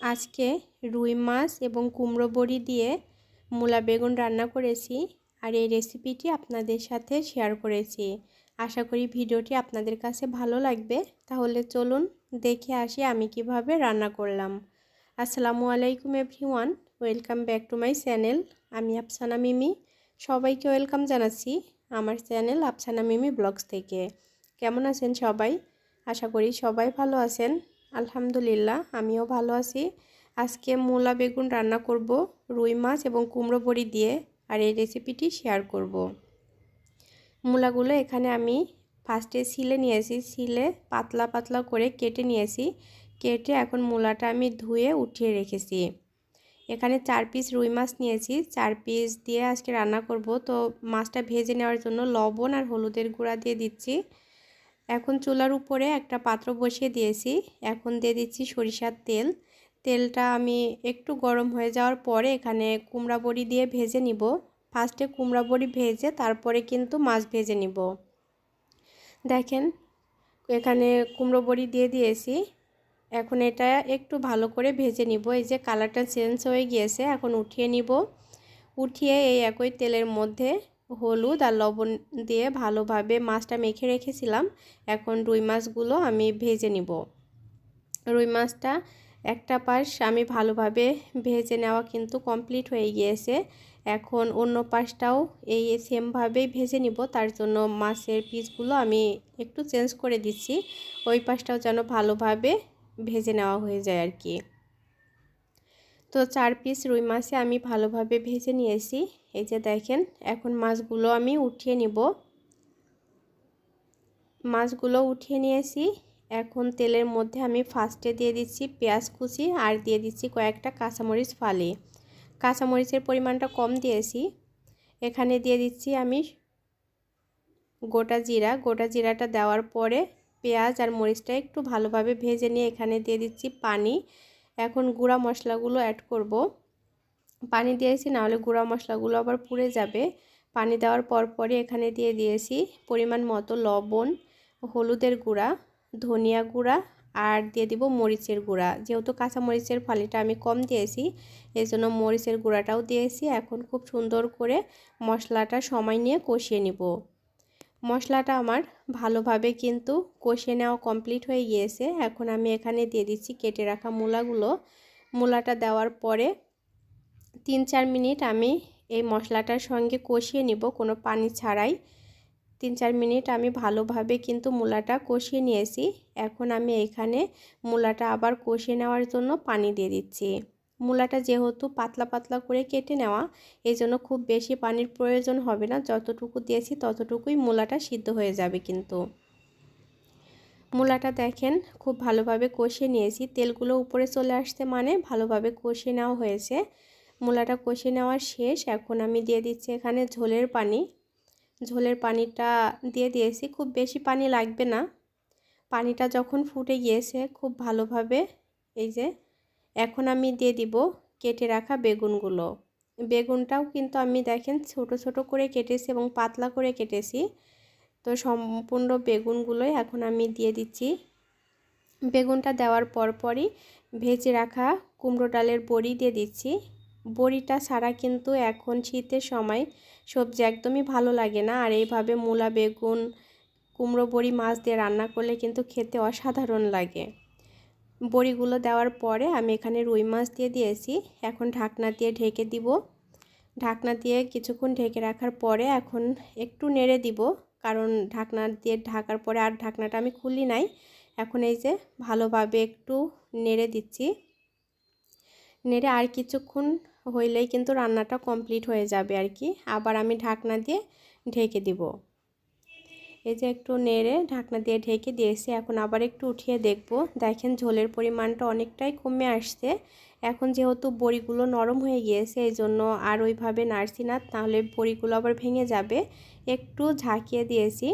আজকে রুই মাছ এবং কুমড়ো বড়ি দিয়ে মূলা বেগুন রান্না করেছি আর এই রেসিপিটি আপনাদের সাথে শেয়ার করেছি। আশা করি ভিডিওটি আপনাদের কাছে ভালো লাগবে। তাহলে চলুন দেখে আসি আমি কীভাবে রান্না করলাম। আসসালামু আলাইকুম everyone, welcome back to my channel. আমি আফসানা মিমি। সবাইকে ওয়েলকাম জানাচ্ছি আমার চ্যানেল আফসানা মিমি ব্লগস থেকে। কেমন আছেন সবাই? আশা করি সবাই ভালো আছেন। আলহামদুলিল্লাহ, আমিও ভালো আছি। আজকে মূলা বেগুন রান্না করব, রুই মাছ এবং কুমড়ো বড়ি দিয়ে, আর এই রেসিপিটি শেয়ার করব। মূলাগুলো এখানে আমি ফার্স্টে সিলে নিয়েছি সিলে পাতলা পাতলা করে কেটে নিয়েছি। কেটে এখন মূলাটা আমি ধুয়ে উঠিয়ে রেখেছি। এখানে চার পিস রুই মাছ নিয়েছি, চার পিস দিয়ে আজকে রান্না করব। তো মাছটা ভেজে নেওয়ার জন্য লবণ আর হলুদের গুঁড়া দিয়ে দিচ্ছি। এখন চুলার উপরে একটা পাত্র বসিয়ে দিয়েছি। এখন দিয়ে দিচ্ছি সরিষার তেল। তেলটা আমি একটু গরম হয়ে যাওয়ার পরে এখানে কুমড়া বড়ি দিয়ে ভেজে নিব। ফার্স্টে কুমড়া বড়ি ভেজে তারপরে কিন্তু মাছ ভেজে নিব। দেখেন, এখানে কুমড়ো বড়ি দিয়ে দিয়েছি। এখন এটা একটু ভালো করে ভেজে নিব। এই যে কালারটা চেঞ্জ হয়ে গিয়েছে, এখন উঠিয়ে নিব। উঠিয়ে এই একই তেলের মধ্যে হলুদ আর লবণ দিয়ে ভালোভাবে মাছটা মেখে রেখেছিলাম। এখন রুই মাছগুলো আমি ভেজে নিব। রুই মাছটা একটা পাশ আমি ভালোভাবে ভেজে নেওয়া কিন্তু কমপ্লিট হয়ে গিয়েছে। এখন অন্য পাশটাও এই সেমভাবেই ভেজে নিব। তার জন্য মাছের পিসগুলো আমি একটু চেঞ্জ করে দিচ্ছি। ওই পাশটাও যেন ভালোভাবে ভেজে নেওয়া হয়ে যায় আর কি। তো চার পিস রুই মাছে আমি ভালোভাবে ভেজে নিয়েছি। এই যে দেখেন, এখন মাছগুলো আমি উঠিয়ে নিব। মাছগুলো উঠিয়ে নিয়েছি। এখন তেলের মধ্যে আমি ফার্স্টে দিয়ে দিচ্ছি পেঁয়াজ কুচি আর দিয়ে দিচ্ছি কয়েকটা কাঁচামরিচ ফালি। কাঁচামরিচের পরিমাণটা কম দিয়েছি। এখানে দিয়ে দিচ্ছি আমি গোটা জিরা। গোটা জিরাটা দেওয়ার পরে পেঁয়াজ আর মরিচটা একটু ভালোভাবে ভেজে নিয়ে এখানে দিয়ে দিচ্ছি পানি। এখন গুঁড়া মশলাগুলো অ্যাড করব। পানি দিয়েছি, নাহলে গুঁড়া মশলাগুলো আবার পুড়ে যাবে। পানি দেওয়ার পর পরে এখানে দিয়ে দিয়েছি পরিমাণ মতো লবণ, হলুদের গুঁড়া, ধনিয়া গুঁড়া আর দিয়ে দিব মরিচের গুঁড়া। যেহেতু কাঁচা মরিচের ফালিটা আমি কম দিয়েছি এই জন্য মরিচের গুঁড়াটাও দিয়েছি। এখন খুব সুন্দর করে মশলাটা সময় নিয়ে কষিয়ে নিব। মশলাটা আমার ভালোভাবে কিন্তু কষিয়ে নেওয়া কমপ্লিট হয়ে গিয়েছে। এখন আমি এখানে দিয়ে দিচ্ছি কেটে রাখা মূলাগুলো। মূলাটা দেওয়ার পরে তিন চার মিনিট আমি এই মশলাটার সঙ্গে কষিয়ে নিব কোনো পানি ছাড়াই। তিন চার মিনিট আমি ভালোভাবে কিন্তু মূলাটা কষিয়ে নিয়েছি। এখন আমি এখানে মূলাটা আবার কষিয়ে নেওয়ার জন্য পানি দিয়ে দিচ্ছি। মূলাটা যেহেতু পাতলা পাতলা করে কেটে নেওয়া এই জন্য খুব বেশি পানির প্রয়োজন হবে না। যতটুকু দিয়েছি ততটুকুই মূলাটা সিদ্ধ হয়ে যাবে কিন্তু। মূলাটা দেখেন, খুব ভালোভাবে কষিয়ে নিয়েছি। তেলগুলো উপরে চলে আসতে মানে ভালোভাবে কষে নেওয়া হয়েছে। মূলাটা কষিয়ে নেওয়া শেষ। এখন আমি দিয়ে দিচ্ছি এখানে ঝোলের পানি। ঝোলের পানিটা দিয়ে দিয়েছি। খুব বেশি পানি লাগবে না। পানিটা যখন ফুটে গিয়েছে, খুব ভালোভাবে এই যে এখন আমি দিয়ে দিব কেটে রাখা বেগুনগুলো। বেগুনটাও কিন্তু আমি দেখেন ছোট ছোট করে কেটেছি এবং পাতলা করে কেটেছি। তো সম্পূর্ণ বেগুনগুলোই এখন আমি দিয়ে দিচ্ছি। বেগুনটা দেওয়ার পরপরই ভেজে রাখা কুমড়ো ডালের বড়ি দিয়ে দিচ্ছি। বড়িটা ছাড়া কিন্তু এখন শীতের সময় সবজি একদমই ভালো লাগে না। আর এইভাবে মূলা বেগুন, কুমড়ো বড়ি মাছ দিয়ে রান্না করলে কিন্তু খেতে অসাধারণ লাগে। বড়িগুলো দেওয়ার পরে আমি এখানে রুই মাছ দিয়ে দিয়েছি। এখন ঢাকনা দিয়ে ঢেকে দিব। ঢাকনা দিয়ে কিছুক্ষণ ঢেকে রাখার পরে এখন একটু নেড়ে দিব। কারণ ঢাকনা দিয়ে ঢাকার পরে আর ঢাকনাটা আমি খুলি নাই। এখন এই যে ভালোভাবে একটু নেড়ে দিচ্ছি। নেড়ে আর কিছুক্ষণ হইলেই কিন্তু রান্নাটা কমপ্লিট হয়ে যাবে আর কি। আবার আমি ঢাকনা দিয়ে ঢেকে দিব। এই যে একটু নেড়ে ঢাকনা দিয়ে ঢেকে দিয়েছি। এখন আবার একটু উঠিয়ে দেখব। দেখেন ঝোলের পরিমাণটা অনেকটাই কমে আসছে। এখন যেহেতু বড়িগুলো নরম হয়ে গিয়েছে, এই জন্য আর ওইভাবে নাড়ছি না, তাহলে বড়িগুলো আবার ভেঙে যাবে। একটু ঝাঁকিয়ে দিয়েছি।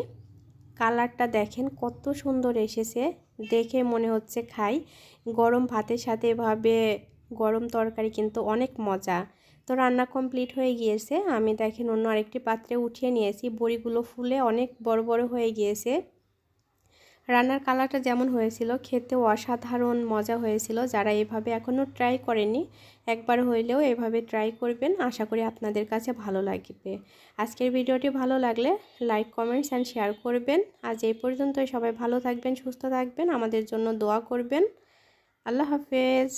কালারটা দেখেন কত সুন্দর এসেছে, দেখে মনে হচ্ছে খাই। গরম ভাতের সাথে এভাবে গরম তরকারি কিন্তু অনেক মজা। তো রান্না কমপ্লিট হয়ে গিয়েছে। আমি দেখেন অন্য আরেকটি পাত্রে উঠিয়ে নিয়েছি। বড়িগুলো ফুলে অনেক বড় বড় হয়ে গিয়েছে। রান্নার কালারটা যেমন হয়েছিল, খেতেও অসাধারণ মজা হয়েছিল। যারা এভাবে এখনও ট্রাই করেনি একবার হইলেও এভাবে ট্রাই করবেন। আশা করি আপনাদের কাছে ভালো লাগবে। আজকের ভিডিওটি ভালো লাগলে লাইক কমেন্টস অ্যান্ড শেয়ার করবেন। আজ এই পর্যন্তই। সবাই ভালো থাকবেন, সুস্থ থাকবেন। আমাদের জন্য দোয়া করবেন। আল্লাহ হাফেজ।